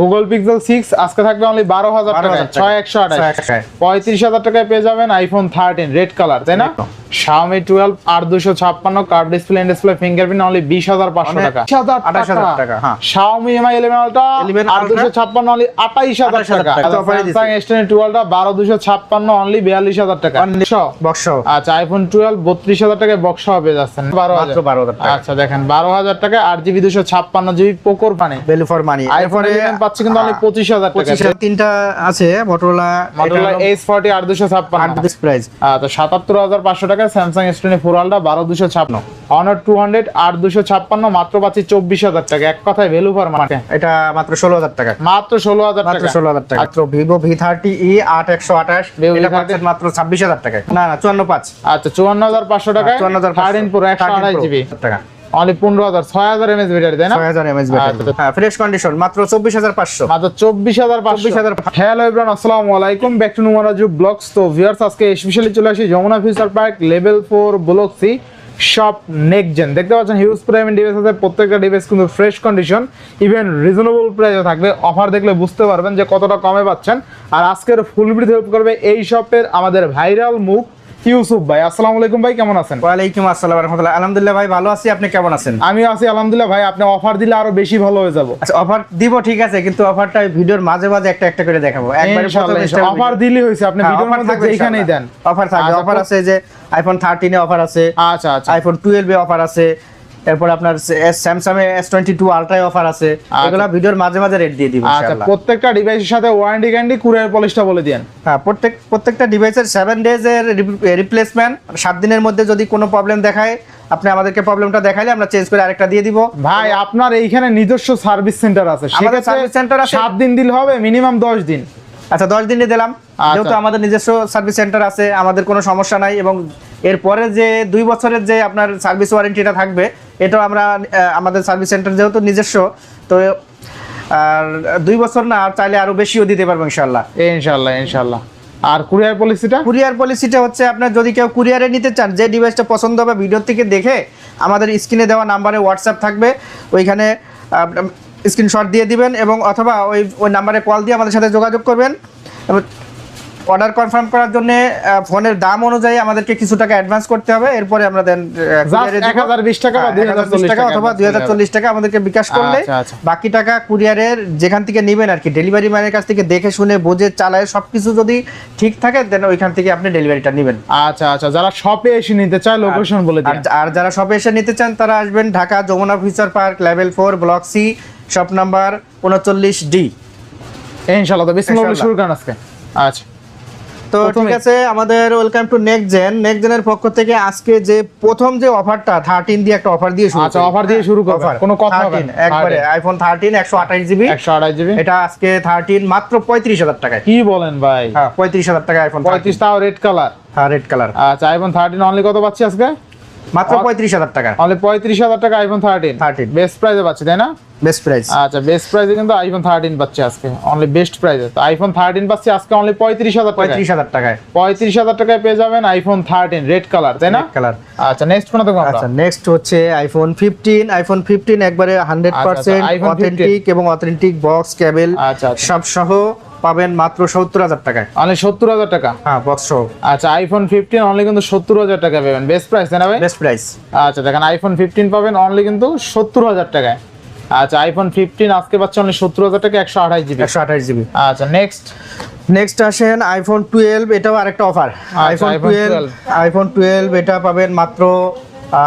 Google Pixel six আজকে থাকবে only বারো হাজার টাকা 12,000 টাকা। ছয় একশো আঠাশ। পঁয়ত্রিশ হাজার টাকায় পেয়ে যাবেন আইফোন থার্টিন রেড কালার তাই না? শাওমি টুয়েলভ আর দুশো ছাপ্পান্ন card display display fingerprint only বিশ হাজার পাঁচশো অনেক- টাকা। 28,000 টাকা, হ্যাঁ। ইলেভেন আলট্রা 11 আর Ultra দুশো ছাপ্পান্ন অনলি আঠাইশ হাজার 28,000 টাকা। টাকা। টেন টুয়েলভটা বারো দুশো ছাপ্পান্ন অনলি বিয়াল্লিশ হাজার টাকা। বক্স আচ্ছা টুয়েলভ বত্রিশ হাজার টাকায় বক্স পেয়ে যাচ্ছেন বারো মাত্র 12,000 টাকা। আচ্ছা দেখেন বারো হাজার টাকা আট জিবি দুশো ছাপ্পান্ন জিবি পোকোর পানে value for money iPhone eleven পাচ্ছি কিন্তু অনলি পঁচিশ হাজার টাকা। তিনটা আছে মডেল এস ফর্টি আট দুশো ছাপ্পান্ন। প্রাইস আচ্ছা সাতাত্তর হাজার পাঁচশো টাকা Samsung S twenty four ultra বারো দুশো ছাপ্পান্ন। অনার টু হান্ড্রেড আট দুশো ছাপ্পান্ন মাত্র পাচ্ছি চব্বিশ হাজার টাকা। এক কথায় ভ্যালু ফর মানে এটা মাত্র ষোলো হাজার টাকা। মাত্র ষোলো হাজার মাত্র টাকা। ষোলো হাজার টাকা। মাত্র ভিভো ভি থার্টি ই আট একশো আঠাশ। Vivo এটা V30 পাচ্ছেন মাত্র ছাব্বিশ হাজার টাকা না না চুয়ান্ন পাঁচ। আচ্ছা চুয়ান্ন হাজার পাঁচশো টাকা চুয়ান্ন হাজার প্রো একশো আঠাশ জিবি টাকা। অনলি পনেরো হাজার ছয় হাজার এমএস ব্যাটারি তাই না? ছয় হাজার এমএস আচ্ছা। হ্যাঁ ফ্রেশ কন্ডিশন মাত্র চব্বিশ হাজার পাঁচশো। মাত্র চব্বিশ হাজার পাঁচশো। 24,500 হ্যালো এভরান আসসালামু আলাইকুম। ব্যাক টু নুমারাজু ব্লগস তো ভিউয়ার্স আজকে স্পেশালি চলে আসি Jamuna Future Park level four block C shop Next Gen দেখতে পাচ্ছেন হিউজ প্রাইম ডিভাইস আছে প্রত্যেকটা ডিভাইস কিন্তু ফ্রেশ কন্ডিশন ইভেন রিজনেবল প্রাইসে থাকবে। অফার দেখলে বুঝতে পারবেন যে কতটা কমে পাচ্ছেন। আর আজকের ফুল ভিডিও হেল্প করবে এই শপের আমাদের ভাইরাল মুখ। ইউসুফ ভাই আসসালামু আলাইকুম ভাই কেমন আছেন? ওয়ালাইকুম আসসালাম রহমতুল্লাহ। আলহামদুলিল্লাহ ভাই ভালো আছি আপনি কেমন আছেন? আমি আছি আলহামদুলিল্লাহ ভাই আপনি অফার দিলে আরও বেশি ভালো হয়ে যাব। আচ্ছা অফার দিব ঠিক আছে কিন্তু অফারটা ভিডিওর মাঝে মাঝে একটা একটা করে দেখাবো। একবারে অফার দিলে হয়েছে আপনি ভিডিওর মধ্যে যেখানেই দেন। অফার থাকবে আচ্ছা, অফার আছে যে আইফোন থার্টিনে অফার আছে আচ্ছা আচ্ছা। আইফোন টুয়েলভে অফার আছে এরপর আপনার স্যামসাং এস টোয়েন্টি টু আলট্রায় অফার আছে। এগুলো ভিডিওর মাঝে মাঝে রেট দিয়ে দিব আচ্ছা প্রত্যেকটা ডিভাইসের সাথে ওয়ারেন্টি গ্যারান্টি কুরিয়ার পলিশটা বলে দিন হ্যাঁ প্রত্যেক প্রত্যেকটা ডিভাইসের সেভেন ডেজ এর রিপ্লেসমেন্ট সাত দিনের মধ্যে যদি কোনো প্রবলেম দেখায় আপনি আমাদেরকে প্রবলেমটা দেখাইলে আমরা চেঞ্জ করে আরেকটা দিয়ে দিব। ভাই আপনার এইখানে নিজস্ব সার্ভিস সেন্টার আছে। আমাদের service center আছে। সাত দিন দিলে হবে মিনিমাম দশ দিন। আচ্ছা দশ দিনে দিলাম। আচ্ছা। যেহেতু আমাদের নিজস্ব সার্ভিস সেন্টার আছে আমাদের কোনো সমস্যা নাই এবং এরপরে যে দুই বছরের যে আপনার সার্ভিস ওয়ারেন্টিটা থাকবে এটাও আমরা আমাদের সার্ভিস সেন্টার যেহেতু নিজস্ব তো আর দুই বছর না আর চাইলে আরও বেশিও দিতে পারব ইনশাল্লাহ ইনশাল্লাহ ইনশাল্লাহ আর কুরিয়ার পলিসিটা? কুরিয়ার পলিসিটা হচ্ছে আপনার যদি কেউ কুরিয়ারে নিতে চান যে ডিভাইসটা পছন্দ হবে ভিডিও থেকে দেখে আমাদের স্ক্রিনে দেওয়া নাম্বারে হোয়াটসঅ্যাপ থাকবে ওইখানে স্ক্রিনশট দিয়ে দিবেন এবং অথবা ওই ওই নাম্বারে কল দিয়ে আমাদের সাথে যোগাযোগ করবেন। অর্ডার কনফার্ম করার জন্য ফোনের দাম অনুযায়ী আমাদেরকে কিছু টাকা অ্যাডভান্স করতে হবে। এরপরে আমরা দেন এক হাজার বিশ টাকা বা দুই হাজার চল্লিশ টাকা অথবা দুই হাজার চল্লিশ টাকা আমাদেরকে বিকাশ করলে আচ্ছা, আচ্ছা। বাকি টাকা কুরিয়ারের যেখান থেকে নেবেন আর কি ডেলিভারি ম্যানের কাছ থেকে দেখে শুনে বুঝে চালায় সবকিছু যদি ঠিক থাকে দেন ওইখান থেকে আপনি ডেলিভারিটা নেবেন। আচ্ছা আচ্ছা যারা শপে এসে নিতে চায় লোকেশন বলে দিন। আর যারা শপে এসে নিতে চান তারা আসবেন Dhaka Jamuna Future Park level four block C shop number উনচল্লিশ ডি ইনশাল্লাহ তো বিসমিল্লাহ শুরু করেন আজকে। আচ্ছা। তো ঠিক আছে আমাদের welcome to next gen next জেনের পক্ষ থেকে আজকে যে প্রথম যে অফারটা থার্টিন দিয়ে একটা অফার দিয়ে শুরু আচ্ছা, অফার দিয়ে শুরু করব কোনো কথা হবে না। একবারে আইফোন থার্টিন একশো আঠাশ জিবি একশো আড়াই জিবি এটা আজকে থার্টিন মাত্র পঁয়ত্রিশ হাজার টাকায়। কি বলেন ভাই? হ্যাঁ পঁয়ত্রিশ হাজার টাকা আইফোন পঁয়ত্রিশ তাও রেড কালার হ্যাঁ রেড কালার আচ্ছা আইফোন থার্টিন অনলি কত পাচ্ছি আজকে? মাত্র পঁয়ত্রিশ হাজার টাকা। অনলি পঁয়ত্রিশ হাজার টাকা আইফোন থার্টিন 13 বেস্ট প্রাইসে পাচ্ছি তাই না? বেস্ট প্রাইস আচ্ছা বেস্ট প্রাইসে কিন্তু আইফোন থার্টিন পাচ্ছি আজকে। অনলি বেস্ট প্রাইসে তো আইফোন থার্টিন পাচ্ছি আজকে অনলি পঁয়ত্রিশ হাজার পঁয়ত্রিশ হাজার টাকায়। পঁয়ত্রিশ হাজার টাকায় পেয়ে যাবেন আইফোন থার্টিন রেড কালার তাই না? কালার আচ্ছা নেক্সট কোন দেখো আচ্ছা নেক্সট হচ্ছে আইফোন ফিফটিন আইফোন ফিফটিন একবারে হান্ড্রেড পার্সেন্ট iPhone 15 অথেন্টিক এবং অথেন্টিক বক্স কেবল আচ্ছা, আচ্ছা। সব সহ পাবেন মাত্র সত্তর হাজার টাকায়। অনলি সত্তর হাজার টাকা? হ্যাঁ বক্স সহ আচ্ছা আইফোন ফিফটিন অনলি কিন্তু সত্তর হাজার টাকা পাবেন। বেস্ট প্রাইস না ভাই? বেস্ট প্রাইস আচ্ছা দেখেন আইফোন ফিফটিন পাবেন অনলি কিন্তু সত্তর হাজার টাকায়। আচ্ছা আইফোন ফিফটিন আজকে পাচ্ছে অনলি সত্তর হাজার টাকা একশো আঠাশ জিবি। একশো আঠাশ জিবি। আচ্ছা নেক্সট নেক্সট আসেন আইফোন টুয়েলভ এটাও আরেকটা offer iPhone twelve iPhone twelve এটা পাবেন মাত্র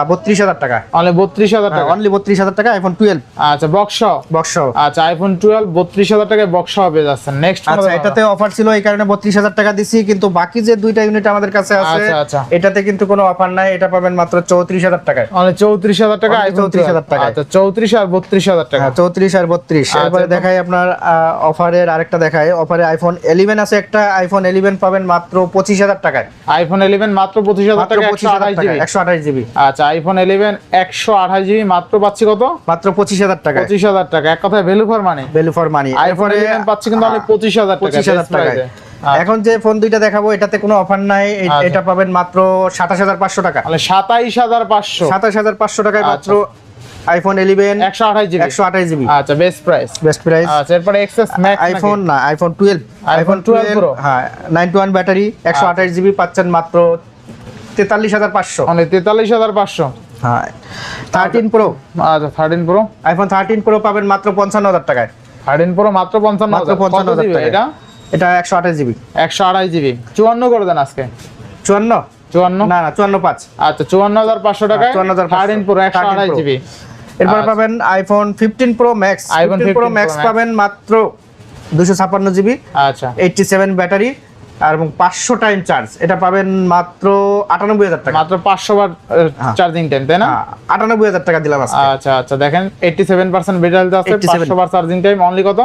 বত্রিশ হাজার টাকা। অনলি বত্রিশ হাজার টাকা? অনলি বত্রিশ হাজার টাকা আইফোন টুয়েলভ আচ্ছা বক্স বক্স আচ্ছা আইফোন টুয়েলভ বত্রিশ হাজার টাকায় বক্স পেয়ে যাচ্ছেন। নেক্সট আচ্ছা এটাতে অফার ছিল এই কারণে বত্রিশ হাজার টাকা দিছি কিন্তু বাকি যে দুইটা ইউনিট আমাদের কাছে আছে আচ্ছা, আচ্ছা। এটাতে কিন্তু কোনো অফার নাই এটা পাবেন মাত্র চৌত্রিশ হাজার টাকায়। অনলি চৌত্রিশ হাজার টাকা আইফোন 34,000 টাকায়। আচ্ছা চৌত্রিশ আর বত্রিশ হাজার টাকা। হ্যাঁ চৌত্রিশ আর বত্রিশ। আচ্ছা, এরপরে দেখাই আপনার অফারের আরেকটা দেখায় অফারে আইফোন ইলেভেন আছে একটা আইফোন ইলেভেন পাবেন মাত্র পঁচিশ হাজার টাকায়। আইফোন ইলেভেন মাত্র পঁচিশ হাজার টাকা একশো আঠাশ জিবি একশো আঠাশ জিবি আচ্ছা আইফোন ইলেভেন একশো আঠাশ জিবি মাত্র পাচ্ছি কত? মাত্র পঁচিশ হাজার টাকা পঁচিশ হাজার টাকা। এক কথায় value for money value for money iPhone eleven পাচ্ছি কিন্তু অনলি পঁচিশ হাজার পঁচিশ হাজার price এ। এখন যে ফোন দুইটা দেখাবো এটাতে কোনো অফার নাই। আচ্ছা। এটা পাবেন মাত্র সাতাশ হাজার পাঁচশো টাকা। সাতাইশ হাজার পাঁচশো। সাতাশ হাজার পাঁচশো টাকায় মাত্র আইফোন ইলেভেন একশো আঠাশ জিবি একশো আঠাশ জিবি আচ্ছা বেস্ট প্রাইস বেস্ট প্রাইস আচ্ছা এরপরে এক্সেস ম্যাক্স আইফোন না আইফোন টুয়েলভ iPhone 12 Pro? হ্যাঁ নাইন টু ওয়ান ব্যাটারি একশো আঠাশ জিবি পাচ্ছেন মাত্র তেতাল্লিশ হাজার পাঁচশো। মানে তেতাল্লিশ হাজার পাঁচশো। হ্যাঁ থার্টিন প্রো আচ্ছা thirteen Pro iPhone thirteen Pro পাবেন মাত্র পঞ্চান্ন হাজার টাকায়। থার্টিন প্রো মাত্র পঞ্চান্ন মাত্র হাজার। পঞ্চান্ন হাজার টাকা এটা? এটা একশো আঠাশ জিবি একশো আড়াই জিবি চুয়ান্ন করে দেন আজকে। চুয়ান্ন? চুয়ান্ন? না না চুয়ান্ন পাঁচ। আচ্ছা চুয়ান্ন হাজার পাঁচশো টাকায় 54,500 থার্টিন প্রো একশো 13 আড়াই জিবি এরপর আচ্ছা। পাবেন iPhone fifteen Pro Max iPhone 15 Pro Max পাবেন মাত্র দুশো ছাপ্পান্ন জিবি আচ্ছা। এইটটি সেভেন ব্যাটারি আর এবং পাঁচশো টাইম চার্জ এটা পাবেন মাত্র আটানব্বই হাজার টাকা। মাত্র পাঁচশো বার হ্যাঁ। চার্জিং টাইম তাই না? হ্যাঁ, আটানব্বই হাজার টাকা দিলাম আচ্ছা আচ্ছা দেখেন এইটটি সেভেন পার্সেন্ট ব্যাটারি আছে পাঁচশো বার চার্জিং টাইম অনলি কত?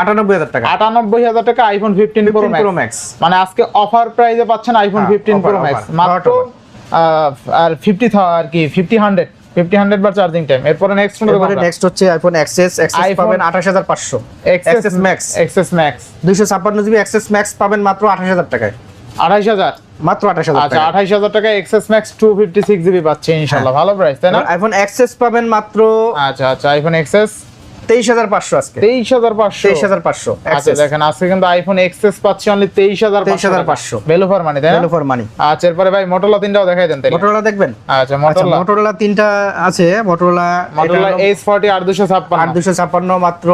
আটানব্বই হাজার টাকা। আটানব্বই হাজার টাকা iPhone fifteen Pro Pro Max মানে আজকে অফার প্রাইসে পাচ্ছেন আইফোন হ্যাঁ, ফিফটিন প্রো ম্যাক্স মাত্র আর ফিফটি আর কি ফিফটি হান্ড্রেড ফিফটি হান্ড্রেড বার চার্জিং টাইম এরপর নেক্সট ফোন এরপর নেক্সট হচ্ছে আইফোন এক্সএস এক্সএস পাবেন আঠাশ হাজার পাঁচশো। এক্সএস ম্যাক্স এক্সেস ম্যাক্স দুইশো ছাপ্পান্ন জিবি এক্সএস ম্যাক্স পাবেন মাত্র আঠাশ হাজার টাকায়। আঠাইশ হাজার? মাত্র আঠাশ হাজার আচ্ছা টাকা আঠাইশ হাজার টাকা XS max two fifty six GB পাচ্ছে ইনশাআল্লাহ। ভালো প্রাইস তাই না? আইফোন এক্সএস পাবেন মাত্র আচ্ছা আচ্ছা আইফোন এক্সেস তেইশ হাজার পাঁচশো আজকে। তেইশ হাজার পাঁচশো। তেইশ হাজার পাঁচশো আচ্ছা দেখেন আজকে কিন্তু আইফোন এক্সেস পাচ্ছি অনলি তেইশ হাজার 23,500 value for money for money আচ্ছা এরপরে ভাই মোটরলা তিনটাও দেখাই দেন তাই দেখবেন? আচ্ছা আচ্ছা মোটরলা তিনটা আছে। মোটরোলা মোটরলা এইচ ফর্টি আট দুশো আট ছাপ্পান্ন। দুশো ছাপ্পান্ন মাত্র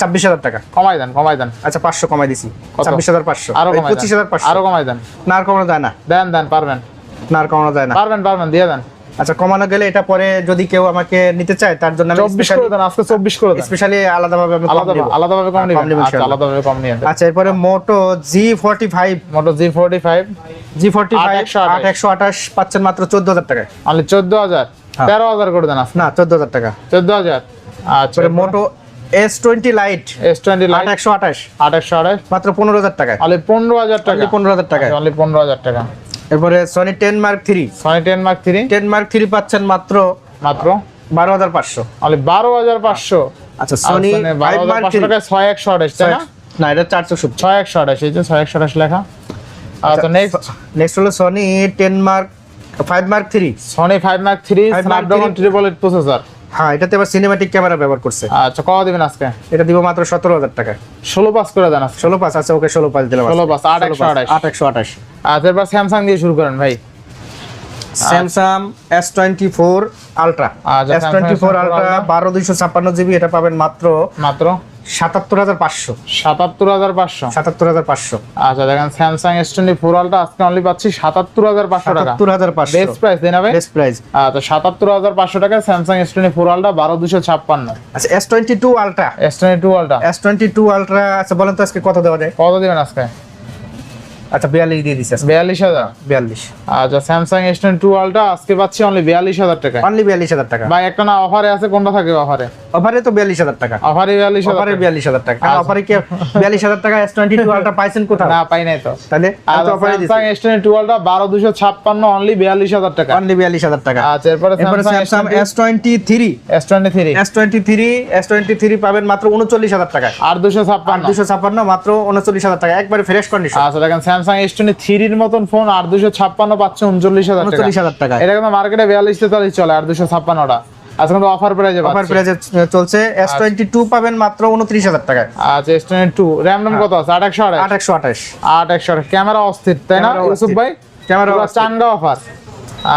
ছাব্বিশ হাজার টাকা। কমাই দেন কমাই দেন। আচ্ছা পাঁচশো কমাই দিছি। ছাব্বিশ হাজার পাঁচশো। আরও পঁচিশ হাজার পাঁচশো। আরও কমাই দেন। না আর কমানো যায় না। দেন দেন পারবেন। না আর কমানো যায় না। পারবেন পারবেন দিয়ে দেন। আচ্ছা কমানো গেলে এটা পরে যদি কেউ আমাকে নিতে চায় তার জন্য আমি চব্বিশ করে দেন আজকে চব্বিশ করে দেন। স্পেশালি আলাদাভাবে আমি আলাদা আলাদাভাবে কম হ্যাঁ, নেব আচ্ছা আলাদাভাবে কম নিয়ে আচ্ছা এরপরে Moto G forty five Moto G forty five G forty five একশো আঠাশ পাচ্ছেন মাত্র হাজার টাকায়। হাজার। হ্যাঁ। তেরো হাজার করে দেন না চোদ্দ হাজার টাকা। চোদ্দ হাজার। আচ্ছা Moto S twenty lite S twenty lite একশো আঠাশ। একশো আড়াই মাত্র পনেরো হাজার টাকায়। অনলি পনেরো হাজার টাকা। Only 15,000 টাকায়। অনলি পনেরো হাজার টাকা। এরপরে Sony ten Mark three Sony ten Mark three ten Mark three পাচ্ছেন মাত্র মাত্র? বারো হাজার পাঁচশো। অনলি বারো হাজার পাঁচশো। আচ্ছা সনি বারো ফাইভ হাজার মার্ক থ্রি ছয় একশো আঠাশ তাই না? না এটা চারশো সত্তর। ছয় একশো আঠাশ এই যে ছয় একশো আঠাশ লেখা। আচ্ছা নেক্সট নেক্সট হলো Sony ten Mark five Mark three Sony five Mark three 5 Mark Snapdragon 3 triple eight processor হ্যাঁ এটাতে আবার সিনেমাটিক ক্যামেরা ব্যবহার করছে। আচ্ছা কত দিবেন আজকে? এটা দিব মাত্র সতেরো হাজার টাকা ষোলো পাস করে দেন ষোলো পাঁচ আছে ওকে ষোলো পাঁচ দিলাম 16 পাঁচ, আট একশো আঠাশ। আট একশো আঠাশ। আচ্ছা স্যামসাং দিয়ে শুরু করেন ভাই। Samsung S twenty four Ultra S twenty four Ultra বারো দুইশো ছাপ্পান্ন জিবি এটা পাবেন মাত্র মাত্র? সাতাত্তর হাজার পাঁচশো। সাতাত্তর হাজার পাঁচশো? সাতাত্তর হাজার পাঁচশো। আচ্ছা দেখেন Samsung S twenty four ultra আজকে অনলি পাচ্ছি সাতাত্তর হাজার পাঁচশো টাকা। সাতাত্তর হাজার পাঁচশো। বেস্ট প্রাইস দেন বেস্ট প্রাইস আচ্ছা সাতাত্তর হাজার পাঁচশো টাকা Samsung S twenty four ultra বারো দুশো ছাপ্পান্ন। আচ্ছা S twenty two Ultra S twenty two Ultra S twenty two Ultra আচ্ছা বলেন তো আজকে কত দেওয়া যায়? কত দিবেন আজকে? আচ্ছা বিয়াল্লিশ দিয়ে দিচ্ছে বিয়াল্লিশ হাজার? বিয়াল্লিশ। আচ্ছা স্যামসাং এস টোয়েন্টি টু আলটা আজকে পাচ্ছি অনলি বিয়াল্লিশ হাজার টাকা। অনলি বিয়াল্লিশ হাজার টাকা। ভাই একটা না অফারে আছে কোনটা থাকে অফারে অফারে তো বিয়াল্লিশ হাজার টাকা। অফারে বিয়াল্লিশ অফারে বিয়াল্লিশ হাজার টাকা। আচ্ছা। অফারে কি বিয়াল্লিশ হাজার টাকা এস টোয়েন্টি টু আলট্রা পাইছেন কোথাও? না পাই নাই তো। তাহলে আচ্ছা স্যামসাং এস টোয়েন্টি টু আলটা বারো দুশো ছাপ্পান্ন অনলি বিয়াল্লিশ হাজার টাকা। অনলি বিয়াল্লিশ হাজার টাকা। আচ্ছা এরপরে এরপরে Samsung S twenty three S twenty three S twenty three S twenty three পাবেন মাত্র উনচল্লিশ হাজার টাকা। আর দুশো ছাপ্পান্ন। দুশো ছাপ্পান্ন মাত্র উনচল্লিশ হাজার টাকা। একবারে ফ্রেশ কন্ডিশন আচ্ছা দেখেন স্যামসাং এস টোয়েন্টি থ্রির মতন ফোন আর দুশো ছাপ্পান্ন পাচ্ছে উনচল্লিশ হাজার উনচল্লিশ হাজার টাকা এটা কিন্তু মার্কেটে বিয়াল্লিশ তেতাল্লিশ চলে আর দুশো ছাপ্পান্নটা। আজকে কিন্তু অফার প্রাইজে অফার প্রাইজে চলছে। এস টোয়েন্টি টু পাবেন মাত্র উনত্রিশ হাজার টাকায়। আচ্ছা এস টোয়েন্টি টু র্যাম কত আছে? আট একশো আঠাশ আট একশো আঠাশ আট একশো আঠাশ ক্যামেরা অস্থির তাই না? ইউসুফ ভাই? ক্যামেরা চাঙ্গা অফার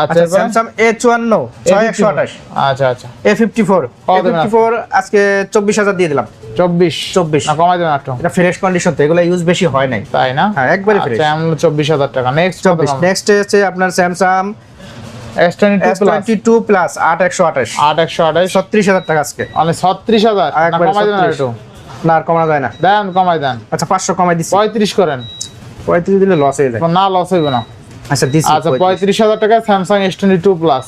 আচ্ছা আচ্ছা স্যামসাং এ চুয়ান্ন ছয় একশো আঠাশ আচ্ছা আচ্ছা। A fifty four fifty four আজকে চব্বিশ হাজার দিয়ে দিলাম। চব্বিশ। 24 না কমাই দেবেন এটা ফ্রেশ কন্ডিশন তো এগুলো ইউজ বেশি হয় নাই। তাই না? হ্যাঁ, একবারে। আচ্ছা চব্বিশ হাজার টাকা। নেক্সট চব্বিশ। নেক্সট হচ্ছে আপনার Samsung S twenty two plus আট একশো আঠাশ। আট একশো আঠাশ। ছত্রিশ হাজার টাকা আজকে। মানে ছত্রিশ হাজার? কমাই দেবেন একটু না আর কমানো যায় না। দেন কমাই দেন। আচ্ছা পাঁচশো কমাই দিচ্ছি। পঁয়ত্রিশ করেন। পঁয়ত্রিশ দিলে লস হয়ে যায়। না লস হইব না। আচ্ছা দিচ্ছি আচ্ছা পঁয়ত্রিশ। হাজার টাকা Samsung S twenty two plus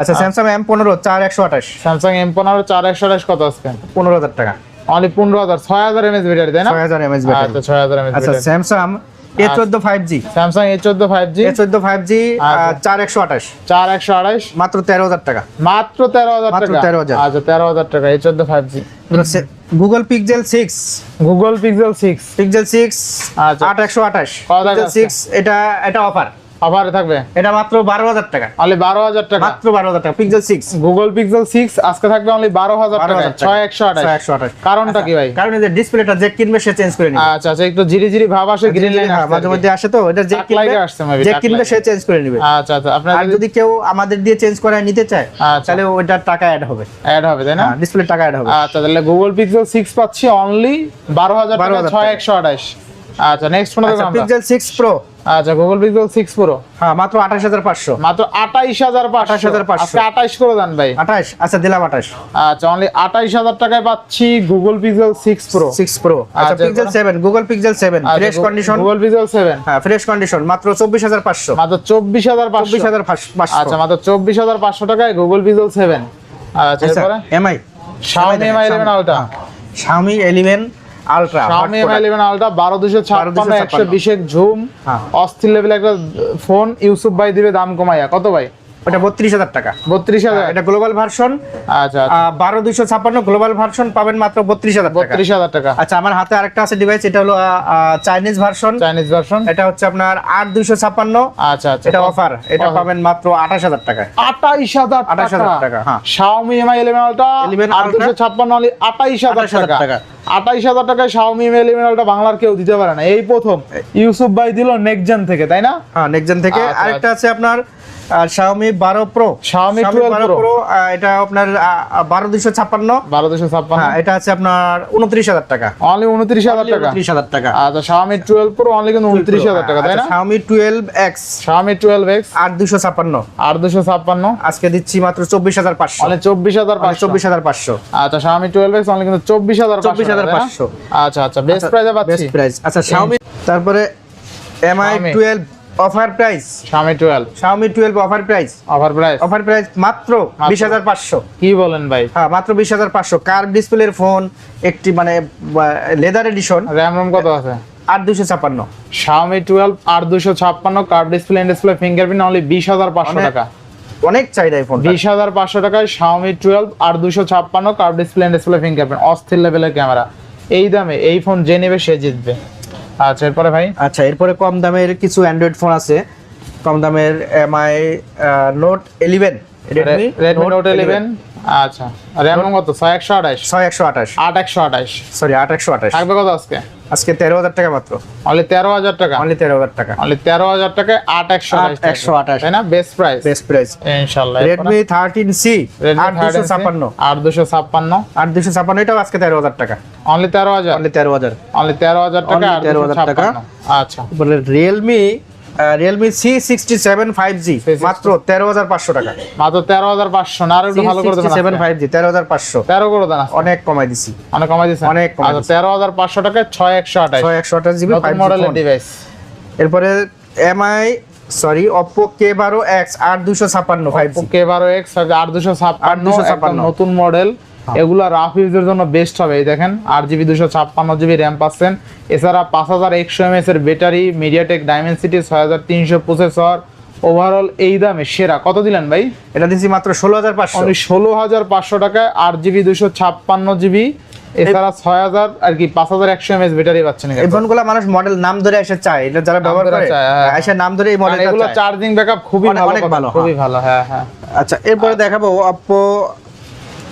আচ্ছা স্যামসাং এম পনেরো চার একশো আঠাশ। স্যামসাং এম পনেরো চার একশো আঠাশ কত আজকে? পনেরো হাজার টাকা। অনলি পনেরো হাজার ছয় হাজার এমএস ব্যাটারি তাই না? ছয় হাজার এমএস ব্যাটারি আচ্ছা ছয় হাজার এমএস আচ্ছা স্যামসাং এ চোদ্দ ফাইভ জি স্যামসাং এ চোদ্দ ফাইভ জি চোদ্দ ফাইভ জি আচ্ছা। চার একশো আঠাশ। চার একশো আড়াইশ মাত্র তেরো হাজার টাকা। মাত্র তেরো হাজার মাত্র টাকা? 13,000 আচ্ছা তেরো হাজার টাকা এ চোদ্দ five G Google Pixel six Google Pixel six Pixel six আচ্ছা। আট একশো আঠাশ। কত টাকা পিক্সেল আছে? সিক্স এটা এটা অফার অফারে থাকবে? এটা মাত্র বারো হাজার টাকা। অনলি বারো হাজার টাকা? মাত্র বারো হাজার টাকা। Pixel six Google Pixel six আজকে থাকবে অনলি বারো হাজার টাকা ছয় একশো আঠাশ। একশো আঠাশ। কারণটা কি ভাই? কারণ এই যে ডিসপ্লেটা যে কিনবে সে চেঞ্জ করে নিবে। আচ্ছা আচ্ছা একটু জিরি জিরি ভাব আসে গ্রিন লাইন হ্যাঁ, মাঝে মধ্যে আসে তো এটা যে কিনবে আসছে maybe, যে কিনবে সে চেঞ্জ করে নিবে। আচ্ছা আচ্ছা আপনার আর যদি কেউ আমাদের দিয়ে চেঞ্জ করায় নিতে চায় আচ্ছা। তাহলে ওইটার টাকা অ্যাড হবে। অ্যাড হবে তাই না? হ্যাঁ ডিসপ্লে টাকা অ্যাড হবে। আচ্ছা তাহলে গুগল পিক্সেল সিক্স পাচ্ছি অনলি বারো হাজার টাকা 12,000 ছয় একশো আঠাশ। আচ্ছা নেক্সট ফোন আচ্ছা পিক্সেল সিক্স প্রো আচ্ছা গুগল পিক্সেল সিক্স প্রো হ্যাঁ মাত্র আঠাশ হাজার পাঁচশো। মাত্র আঠাইশ হাজার পাঁচশো। 28,500 আজকে আঠাইশ করে দেন ভাই। আঠাশ আচ্ছা দিলাম আঠাশ আচ্ছা অনলি আঠাইশ হাজার টাকায় পাচ্ছি Google Pixel six Pro six Pro আচ্ছা পিক্সেল এরপরে? Seven Google Pixel seven fresh condition Google Pixel seven হ্যাঁ ফ্রেশ কন্ডিশন মাত্র চব্বিশ হাজার পাঁচশো। মাত্র চব্বিশ হাজার পাঁচশো। চব্বিশ হাজার পাঁচশো। আচ্ছা মাত্র চব্বিশ হাজার পাঁচশো টাকায় গুগল পিক্সেল সেভেন আচ্ছা এরপরে? Mi Xiaomi Mi 11 Ultra Xiaomi 11 Ultra Xiaomi Mi 11 Ultra বারো দুশো এর একশো 1256 ঝুম। অস্থির লেভেল একটা ফোন ইউসুফ ভাই দিবে দাম কমাইয়া। কত ভাই? ওটা বত্রিশ হাজার টাকা। বত্রিশ হাজার? এটা গ্লোবাল ভার্সন আচ্ছা বারো দুইশো ছাপ্পান্ন গ্লোবাল ভার্সন পাবেন মাত্র বত্রিশ হাজার টাকা। বত্রিশ হাজার টাকা। আচ্ছা আমার হাতে আরেকটা আছে ডিভাইস এটা হলো চাইনিজ ভার্সন চাইনিজ ভার্সন এটা হচ্ছে আপনার আট দুইশো ছাপ্পান্ন। আচ্ছা আচ্ছা। এটা অফার এটা পাবেন মাত্র আঠাশ হাজার টাকায়। আটাইশ হাজার 28,000 টাকা, হ্যাঁ। Mi 11 Ultra 11 আর Ultra? দুশো ছাপ্পান্ন হলে আটাইশ হাজার টাকা। টাকা। আটাইশ হাজার টাকায় 11 Ultra বাংলার কেউ দিতে পারে না। এই প্রথম ইউসুফ ভাই দিল নেক্সট জেন থেকে তাই না? হ্যাঁ নেক্সট জেন থেকে। আচ্ছা, আরেকটা আছে আপনার আর Xiaomi 12 Pro Xiaomi 12 Pro এটা আপনার 12256 12256 হ্যাঁ, এটা আছে আপনার 29000 টাকা। অনলি 29000 টাকা। 29000 টাকা। আচ্ছা Xiaomi 12 Pro অনলি কিন্তু 29000 টাকা হ্যাঁ। তাই আচ্ছা, না? Xiaomi 12X Xiaomi 12X 8256 8256 আজকে দিচ্ছি মাত্র 24500 মানে 24500 24500 আচ্ছা Xiaomi 12X অনলি কিন্তু 24500 24500 আচ্ছা আচ্ছা বেস্ট প্রাইসে পাচ্ছি। বেস্ট প্রাইস আচ্ছা Xiaomi তারপরে MI 12 offer price? Xiaomi 12 Xiaomi twelve offer price? Offer price offer price মাত্র বিশ হাজার পাঁচশো। কি বলেন ভাই? হ্যাঁ মাত্র বিশ হাজার পাঁচশো। কার ডিসপ্লের ফোন একটি মানে লেদার এডিশন র্যাম রোম কত আছে? আট দুশো ছাপ্পান্ন। Xiaomi 12 আর দুশো ছাপ্পান্ন curved display display fingerprint only বিশ হাজার পাঁচশো অনেক টাকা। অনেক চাহিদা এই ফোন বিশ হাজার পাঁচশো টাকায় Xiaomi 12 আর দুশো ছাপ্পান্ন কার্ড ডিসপ্লে ডিসপ্লে ফিঙ্গারপ্রিন্ট অস্থির লেভেলের ক্যামেরা এই দামে এই ফোন যে নেবে সে জিতবে। আচ্ছা এরপরে ভাই? আচ্ছা এরপরে কম দামের কিছু অ্যান্ড্রয়েড ফোন আছে। কম দামের Mi note eleven Redmi note eleven আচ্ছা র্যাম কত ছয় একশো আঠাশ? ছয় একশো আঠাশ। আট একশো আঠাশ। সরি আট একশো আঠাশ। থাকবে কত আজকে? আজকে তেরো হাজার টাকা মাত্র। অনলি তেরো হাজার টাকা? অনলি তেরো হাজার টাকা। অনলি তেরো হাজার টাকা আট একশো একশো আঠাশ। তাই না? বেস্ট প্রাইস বেস্ট প্রাইস ইনশাল্লাহ রেডমি থার্টিন সি আট দুশো ছাপ্পান্ন। আট দুশো ছাপ্পান্ন। আট দুশো ছাপ্পান্ন এটাও আজকে তেরো হাজার টাকা। অনলি তেরো হাজার? অনলি তেরো হাজার। অনলি তেরো হাজার টাকা তেরো হাজার টাকা। আচ্ছা। বলে Realme Realme C sixty seven five G মাত্র তেরো হাজার পাঁচশো টাকা। মাত্র তেরো হাজার পাঁচশো না আরও একটু ভালো করে দেবেন সেভেন ফাইভ জি তেরো হাজার পাঁচশো। তেরো করে দেন অনেক কমাই দিছি। অনেক কমাই দিচ্ছেন অনেক কমাই আচ্ছা তেরো হাজার পাঁচশো টাকায় ছয় একশো আঠাশ। ছয় একশো আঠাশ জিবি মডেলের ডিভাইস এরপরে এমআই সরি অপো কে বারো এক্স আট দুশো ছাপ্পান্ন ফাইভ কে বারো এক্স আট দুশো ছাপ্পান্ন 8256 একদম নতুন মডেল এগুলা রাফ ইউজের জন্য বেস্ট হবে এই দেখেন আট জিবি দুশো ছাপ্পান্ন জিবি র্যাম পাচ্ছেন। এছাড়া পাঁচ হাজার একশো এমএস এর ব্যাটারি মিডিয়াটেক ডাইমেনসিটি ছয় হাজার তিনশো প্রসেসর ওভারঅল এই দামে সেরা। কত দিলেন ভাই? এটা দিচ্ছি মাত্র ষোলো হাজার পাঁচশো। ষোলো হাজার পাঁচশো টাকায় আট জিবি দুশো ছাপ্পান্ন জিবি এছাড়া ছয় হাজার আর কি পাঁচ হাজার একশো এমএস ব্যাটারি পাচ্ছেন এই ফোনগুলো মানুষ মডেল নাম ধরে এসে চায় এটা যারা ব্যবহার করে হ্যাঁ, হ্যাঁ। এসে নাম ধরে এই চার্জিং ব্যাকআপ খুবই ভালো ভালো, খুবই ভালো হ্যাঁ হ্যাঁ। আচ্ছা এরপরে দেখাবো Oppo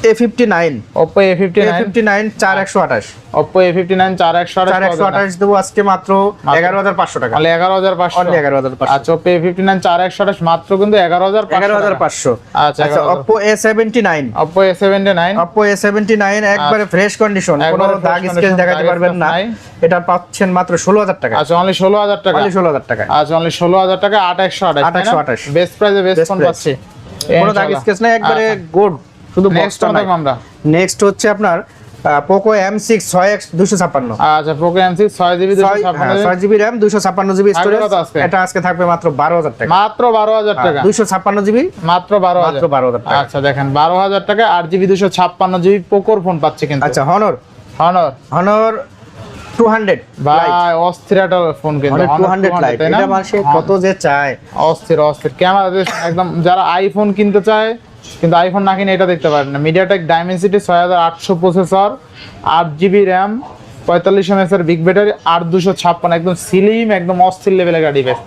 A fifty nine Oppo A fifty nine fifty nine চার একশো আঠাশ এ ফিফটি নাইন চার একশো চার একশো আঠাশ দেবো আজকে মাত্র এগারো হাজার পাঁচশো টাকা। তাহলে এগারো হাজার পাঁচশো। এগারো হাজার পাঁচশো। আচ্ছা ওপো এ ফিফটি নাইন চার একশো আঠাশ মাত্র কিন্তু এগারো হাজার এগারো হাজার পাঁচশো। আচ্ছা, আচ্ছা Oppo A seventy nine A seventy nine Oppo A seventy nine একবারে ফ্রেশ কন্ডিশন কোনো দাগ স্কেচ দেখাতে পারবেন না। এটা পাচ্ছেন মাত্র ষোলো হাজার টাকা। আচ্ছা অনলি ষোলো হাজার টাকা। অনলি ষোলো হাজার টাকা। আচ্ছা অনলি ষোলো হাজার টাকা আট একশো আঠাশ 828 বেস্ট প্রাইসে বেস্ট ফোন। পাচ্ছি। কোনো দাগ স্কেচ নাই একবারে গুড শুধু বক্সটা নাই। আমরা নেক্সট হচ্ছে আপনার পোকো এম সিক্স ছয় এক্স দুশো ছাপ্পান্ন। আচ্ছা পোকো এম সিক্স ছয় জিবি ছাপ্পান্ন ছয় জিবি র্যাম দুশো ছাপ্পান্ন জিবি থাকবে স্টোরেজ এটা আজকে থাকবে মাত্র বারো হাজার টাকা। মাত্র বারো হাজার টাকা। দুশো ছাপ্পান্ন জিবি। মাত্র বারো মাত্র বারো হাজার টাকা। আচ্ছা দেখেন বারো হাজার টাকা আট জিবি দুশো ছাপ্পান্ন জিবি পোকোর ফোন পাচ্ছে কিন্তু। আচ্ছা Honor Honor Honor two hundred ভাই অস্থির একটা ফোন কিন্তু টু হান্ড্রেড 200 লাইট এটা মানুষে কত যে চায়। অস্থির অস্থির। ক্যামেরা একদম যারা আইফোন কিনতে চায় কিন্তু আইফোন না কিনে এটা দেখতে পারেন না। মিডিয়াটেক ডাইমেনসিটি ছয় হাজার আটশো প্রসেসর আট জিবি র্যাম পঁয়তাল্লিশ এমএস এর বিগ ব্যাটারি আট দুশো ছাপ্পান্ন একদম সিলিম একদম অস্থির লেভেলের গাড়ি বেশ।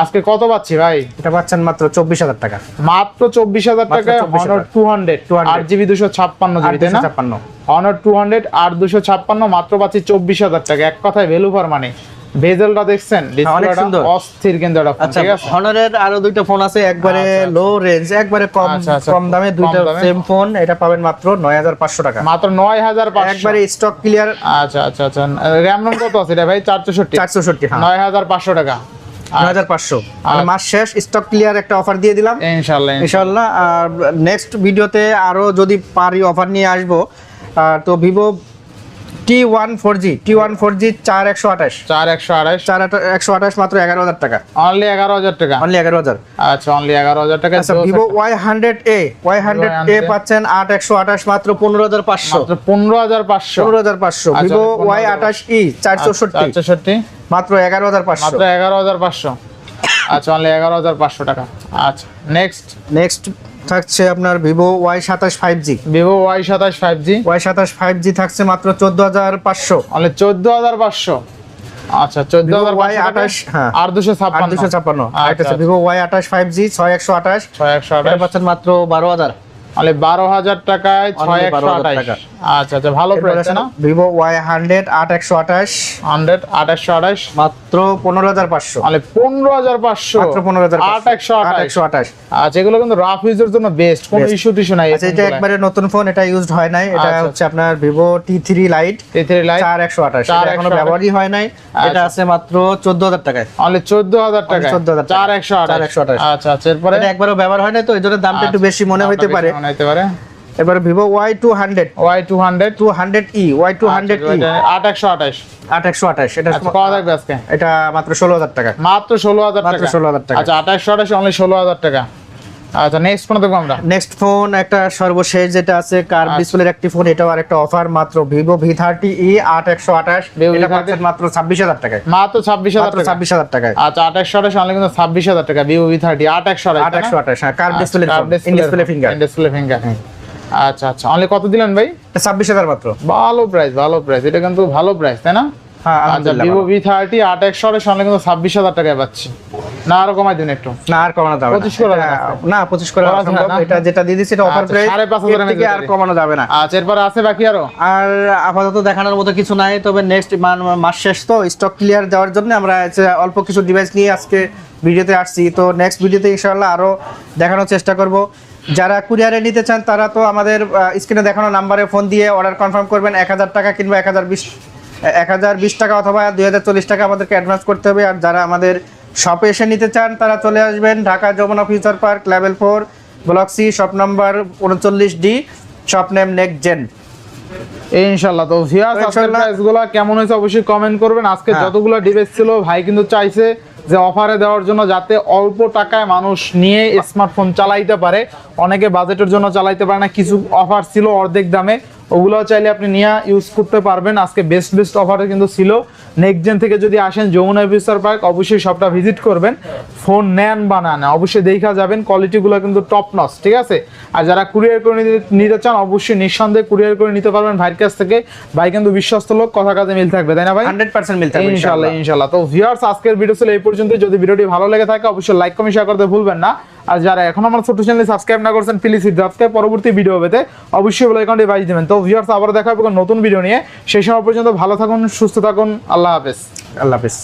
আজকে কত পাচ্ছি ভাই? এটা পাচ্ছেন মাত্র চব্বিশ হাজার টাকা। মাত্র চব্বিশ হাজার টাকা টাকায় 24,000 হনর টু হান্ড্রেড 200 আট জিবি দুশো ছাপ্পান্ন জিবি তাই না? ছাপ্পান্ন। হনর টু হান্ড্রেড আট দুশো ছাপ্পান্ন মাত্র পাচ্ছি চব্বিশ হাজার টাকা। এক কথায় ভ্যালু ফর মানে ভেজেলটা দেখছেন? হ্যাঁ, অনেক সুন্দর। অস্থির কিন্তু এটা আচ্ছা ঠিক আছে? হনারের আরও দুইটা ফোন আছে একবারে আচ্ছা, আচ্ছা। লো রেঞ্জ একবারে কম আচ্ছা, আচ্ছা, কম দামে দুইটা। সেম ফোন এটা পাবেন মাত্র নয় হাজার পাঁচশো টাকা। মাত্র নয় হাজার পাঁচশো। একবারে স্টক ক্লিয়ার আচ্ছা আচ্ছা আচ্ছা। র্যাম রম কত আছে এটা ভাই? চার চৌষট্টি চারশোষট্টি হ্যাঁ। নয় হাজার পাঁচশো টাকা। নয় হাজার পাঁচশো। মানে মাস শেষ স্টক ক্লিয়ার একটা অফার দিয়ে দিলাম। ইনশাল্লাহ ইনশাল্লাহ। আর নেক্সট ভিডিওতে আরও যদি পারি অফার নিয়ে আসব তো Vivo T one four G T one four G চার একশো আঠাশ। চার একশো আড়াইশ চার একশো আঠাশ মাত্র এগারো হাজার টাকা। অনলি এগারো হাজার টাকা? অনলি এগারো হাজার। আচ্ছা অনলি এগারো হাজার টাকা আচ্ছা Vivo Y hundred A Y hundred A পাচ্ছেন আট একশো আঠাশ মাত্র পনেরো হাজার পাঁচশো। পনেরো হাজার পাঁচশো। পনেরো হাজার পাঁচশো। আচ্ছা, ভিভো ওয়াই আঠাশ ই চার চৌষট্টি মাত্র এগারো হাজার পাঁচশো। মাত্র এগারো হাজার পাঁচশো। আচ্ছা অনলি এগারো হাজার পাঁচশো টাকা। আচ্ছা নেক্সট নেক্সট থাকছে আপনার ভিভো ওয়াই সাতাশ ফাইভ জি ভিভো ওয়াই সাতাশ ফাইভ জি ওয়াই সাতাশ ফাইভ জি থাকছে মাত্র চোদ্দ হাজার পাঁচশো। মানে চোদ্দ হাজার পাঁচশো। আচ্ছা চোদ্দ হাজার ওয়াই আঠাশ হ্যাঁ। আর দুশো ছাপ্পান্ন। দুশো ছাপ্পান্ন। আচ্ছা, আচ্ছা। ভিভো ওয়াই আঠাশ ফাইভ জি ছয় একশো আঠাশ। ছয় একশো আঠাশ। পাচ্ছেন মাত্র বারো হাজার। অনলি বারো হাজার টাকায় ছয় একশো আঠাশ আচ্ছা আচ্ছা ভালো প্রাইস না? ভিভো ওয়াই হান্ড্রেড আট একশো আঠাশ হান্ড্রেড আঠাশশো আঠাশ মাত্র পনেরো হাজার পাঁচশো। অনলি পনেরো হাজার পাঁচশো। মাত্র পনেরো হাজার আট একশো আট একশো আঠাশ আচ্ছা এগুলো কিন্তু রাফ ইউজের জন্য বেস্ট কোনো ইস্যু টিস্যু নাই আচ্ছা এটা একবারে নতুন ফোন এটা ইউজড হয় নাই। এটা আচ্ছা। হচ্ছে আপনার ভিভো টি থ্রি লাইট তেত্রিশ লাইট চার একশো আঠাশ এখনও ব্যবহারই হয় নাই। এটা আচ্ছা। আছে মাত্র চোদ্দ হাজার টাকায়। অনলি চোদ্দ হাজার টাকা 14,000 টাকা। চার একশো আঠাশ 4128 আচ্ছা আচ্ছা এরপরে? এটা একবারও ব্যবহার হয় নাই তো এই জন্য দামটা একটু বেশি মনে হইতে পারে। মনে হতে পারে। এবার Vivo Y two hundred Y two hundred two hundred E Y two hundred E আট একশো আঠাশ। আট একশো আঠাশ এটা পাওয়া কত থাকবে আজকে? এটা মাত্র ষোলো হাজার টাকা। মাত্র ষোলো হাজার টাকা। ষোলো হাজার টাকা। আচ্ছা একশো আঠাশ অনলি ষোলো হাজার টাকা। আচ্ছা নেক্সট ফোন দেখব আমরা। নেক্সট ফোন একটা সর্বশেষ যেটা আছে কার আচ্ছা। ডিসপ্লের একটি ফোন এটাও আরেকটা অফার মাত্র ভিভো ভি থার্টি ই আট একশো আঠাশ। Vivo এটা পাচ্ছেন মাত্র ছাব্বিশ হাজার টাকায়। মাত্র ছাব্বিশ হাজার ছাব্বিশ হাজার টাকায়। আচ্ছা আঠাশশো আঠাশ অনলি কিন্তু ছাব্বিশ হাজার টাকা ভিভো ভি থার্টি আট একশো আট একশো আঠাশ হ্যাঁ curved display display finger display finger আচ্ছা আচ্ছা অনলি কত দিলেন ভাই? ছাব্বিশ হাজার মাত্র। ভালো প্রাইস ভালো প্রাইস এটা কিন্তু ভালো প্রাইস তাই না? হ্যাঁ আচ্ছা ভিভো ভি থার্টি আট একশো আঠাশ কিন্তু ছাব্বিশ হাজার টাকায় পাচ্ছি। না আরও কমাই দিন একটু। না আর কমানো যাবে না। 25 করা এটা- যাবে না পঁচিশ করে এটা যেটা দিয়ে দিচ্ছে এটা অফার আচ্ছা, প্রাইস সাড়ে পাঁচ হাজারের থেকে আর কমানো যাবে না। আচ্ছা এরপরে আছে বাকি আরও? আর আপাতত দেখানোর মতো কিছু নাই তবে নেক্সট মাস শেষ তো স্টক ক্লিয়ার দেওয়ার জন্য আমরা অল্প কিছু ডিভাইস নিয়ে আজকে ভিডিওতে আসছি। তো নেক্সট ভিডিওতে ইনশাআল্লাহ আরও দেখানোর চেষ্টা করব। যারা কুরিয়ারে নিতে চান তারা তো আমাদের স্ক্রিনে দেখানো নাম্বারে ফোন দিয়ে অর্ডার কনফার্ম করবেন। এক হাজার টাকা কিংবা এক হাজার বিশ এক হাজার বিশ টাকা অথবা দুই হাজার চল্লিশ টাকা আমাদেরকে অ্যাডভান্স করতে হবে। আর যারা আমাদের শপে এসে নিতে চান তারা চলে আসবেন Dhaka Jamuna Future Park level four block C shop number উনচল্লিশ D shop name Next Gen. ইনশাল্লাহ তো ভিউয়ার্স আজকের প্রাইসগুলো কেমন হয়েছে অবশ্যই কমেন্ট করবেন। আজকে হ্যাঁ। যতগুলো ডিভাইস ছিল ভাই কিন্তু চাইছে যে অফারে দেওয়ার জন্য যাতে অল্প টাকায় মানুষ নিয়ে স্মার্টফোন চালাইতে পারে। অনেকে বাজেটের জন্য চালাইতে পারে না কিছু অফার ছিল অর্ধেক দামে। ওগুলো চাইলে আপনি নিয়ে ইউজ করতে পারবেন। আজকে বেস্ট বেস্ট অফারে কিন্তু ছিল। নেক্সট জেন থেকে যদি আসেন যমুনা ফিউচার পার্ক অবশ্যই সবটা ভিজিট করবেন। ফোন নেন বা না নেন অবশ্যই দেখা যাবেন। কোয়ালিটিগুলো কিন্তু টপ নস ঠিক আছে? আর যারা কুরিয়ার করে নিতে- নিতে চান অবশ্যই নিঃসন্দেহে কুরিয়ার করে নিতে পারবেন ভাইয়ের কাছ থেকে। ভাই কিন্তু বিশ্বস্ত লোক কথা কাজে মিল থাকবে তাই না ভাই? হান্ড্রেড পার্সেন্ট মিল হবে ইনশাল্লাহ ইনশাল্লাহ তো ভিউয়ার্স আজকের ভিডিও ছিল এই পর্যন্ত যদি ভিডিওটি ভালো লেগে থাকে অবশ্যই লাইক কমেন্ট শেয়ার করতে ভুলবেন না। আর যারা এখন আমার ছোট চ্যানেল সাবস্ক্রাইব না করছেন প্লিজ সাবস্ক্রাইব পরবর্তী ভিডিও পেতে অবশ্যই বেল আইকনটি বাজিয়ে দিবেন। তো ভিউয়ার্স আবার দেখা হবে নতুন ভিডিও নিয়ে। সেই সময় পর্যন্ত ভালো থাকুন, সুস্থ থাকুন। আল্লাহ হাফেজ। আল্লাহ হাফিজ।